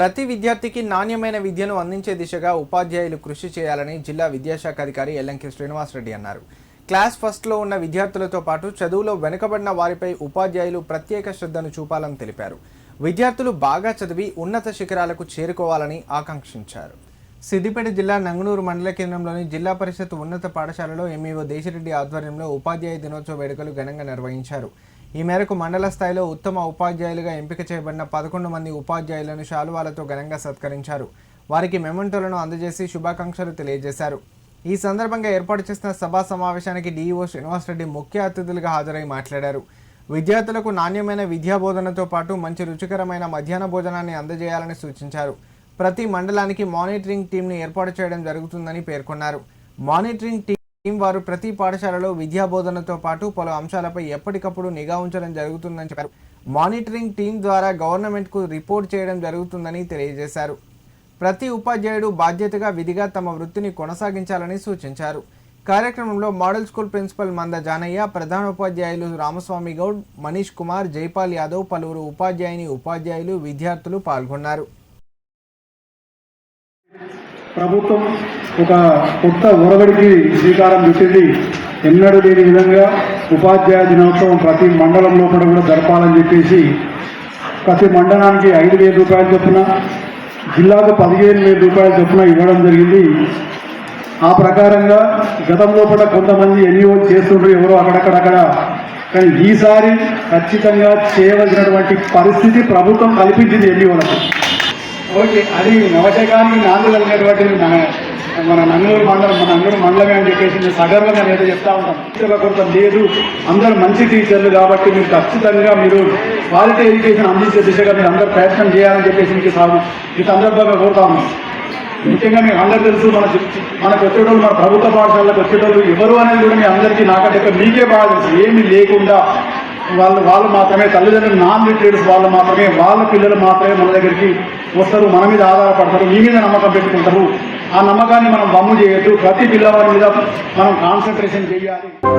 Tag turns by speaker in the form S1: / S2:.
S1: ప్రతి విద్యార్థికి నాణ్యమైన విద్యను అందించే దిశగా ఉపాధ్యాయులు కృషి చేయాలని జిల్లా విద్యాశాఖ అధికారి ఎల్లంకి శ్రీనివాసరెడ్డి అన్నారు. క్లాస్ ఫస్ట్లో ఉన్న విద్యార్థులతో పాటు చదువులో వెనుకబడిన వారిపై ఉపాధ్యాయులు ప్రత్యేక శ్రద్ధను చూపాలని తెలిపారు. విద్యార్థులు బాగా చదివి ఉన్నత శిఖరాలకు చేరుకోవాలని ఆకాంక్షించారు. సిద్దిపేట జిల్లా నంగనూరు మండల కేంద్రంలోని జిల్లా పరిషత్ ఉన్నత పాఠశాలలో ఎంఈఓ దేశిరెడ్డి ఆధ్వర్యంలో ఉపాధ్యాయ దినోత్సవ వేడుకలు ఘనంగా నిర్వహించారు. ఈ మేరకు మండల స్థాయిలో ఉత్తమ ఉపాధ్యాయులుగా ఎంపిక చేయబడిన పదకొండు మంది ఉపాధ్యాయులను శాలువాలతో ఘనంగా సత్కరించారు. వారికి మెమెంటోలను అందజేసి శుభాకాంక్షలు తెలియజేశారు. ఈ సందర్భంగా ఏర్పాటు చేసిన సభా సమావేశానికి డీఈఓ శ్రీనివాసరెడ్డి ముఖ్య అతిథులుగా హాజరై మాట్లాడారు. విద్యార్థులకు నాణ్యమైన విద్యా బోధనతో పాటు మంచి రుచికరమైన మధ్యాహ్న భోజనాన్ని అందజేయాలని సూచించారు. ప్రతి మండలానికి మానిటరింగ్ టీంను ఏర్పాటు చేయడం జరుగుతుందని పేర్కొన్నారు. మానిటరింగ్ టీం వారు ప్రతి పాఠశాలలో విద్యా బోధనతో పాటు పలు అంశాలపై ఎప్పటికప్పుడు నిఘా ఉంచడం జరుగుతుందని చెప్పారు. మానిటరింగ్ టీం ద్వారా గవర్నమెంట్కు రిపోర్ట్ చేయడం జరుగుతుందని తెలియజేశారు. ప్రతి ఉపాధ్యాయుడు బాధ్యతగా విధిగా తమ వృత్తిని కొనసాగించాలని సూచించారు. కార్యక్రమంలో మోడల్ స్కూల్ ప్రిన్సిపల్ మంద జానయ్య ప్రధాన ఉపాధ్యాయులు రామస్వామి గౌడ్ మనీష్ కుమార్ జైపాల్ యాదవ్ పలువురు ఉపాధ్యాయుని ఉపాధ్యాయులు విద్యార్థులు పాల్గొన్నారు.
S2: ప్రభుత్వం ఒక కొత్త ఒరవడికి శ్రీకారం చుట్టింది. ఎన్నడూ లేని విధంగా ఉపాధ్యాయ దినోత్సవం ప్రతి మండలంలో కూడా కూడా జరపాలని చెప్పేసి ప్రతి మండలానికి ఐదు వేల రూపాయల చొప్పున జిల్లాకు పదిహేను వేల రూపాయల చొప్పున ఇవ్వడం జరిగింది. ఆ ప్రకారంగా గతంలో కూడా కొంతమంది ఎన్ఈఓ చేస్తుండ్రు ఎవరో అక్కడక్కడక్కడ కానీ ఈసారి ఖచ్చితంగా చేయవలసినటువంటి పరిస్థితి ప్రభుత్వం కల్పించింది ఎన్ఈఓలకు ఓకే అది నవశకానికి నాందులు అనేటువంటి మన- మన నంగూరు మండలం మన నంగూరు మండలమే అని చెప్పేసి మేము సగర్వంగా నేను చెప్తా ఉంటాం. కొంత లేదు అందరూ మంచి టీచర్లు కాబట్టి మీరు ఖచ్చితంగా మీరు క్వాలిటీ ఎడ్యుకేషన్ అందించే దిశగా మీరు అందరూ ప్రయత్నం చేయాలని చెప్పేసి మీకు సాగు ఈ సందర్భంగా కోరుతాము ముఖ్యంగా మీకు అందరూ తెలుసు మన మనకు వచ్చేటోళ్ళు మన ప్రభుత్వ పాఠశాలకు వచ్చేటోళ్ళు ఎవరు అనేది కూడా మీ అందరికీ నాకంటే మీకే బాగా తెలుసు. ఏమీ లేకుండా వాళ్ళు వాళ్ళు మాత్రమే తల్లిదండ్రులు నాన్ లిటరేట్స్ వాళ్ళు మాత్రమే వాళ్ళ పిల్లలు మాత్రమే మన దగ్గరికి వస్తారు మన మీద ఆధారపడతారు మీ మీద నమ్మకం పెట్టుకుంటారు. ఆ నమ్మకాన్ని మనం బమ్ము చేయొద్దు. ప్రతి పిల్లవాడి మీద మనం కాన్సన్ట్రేషన్ చేయాలి.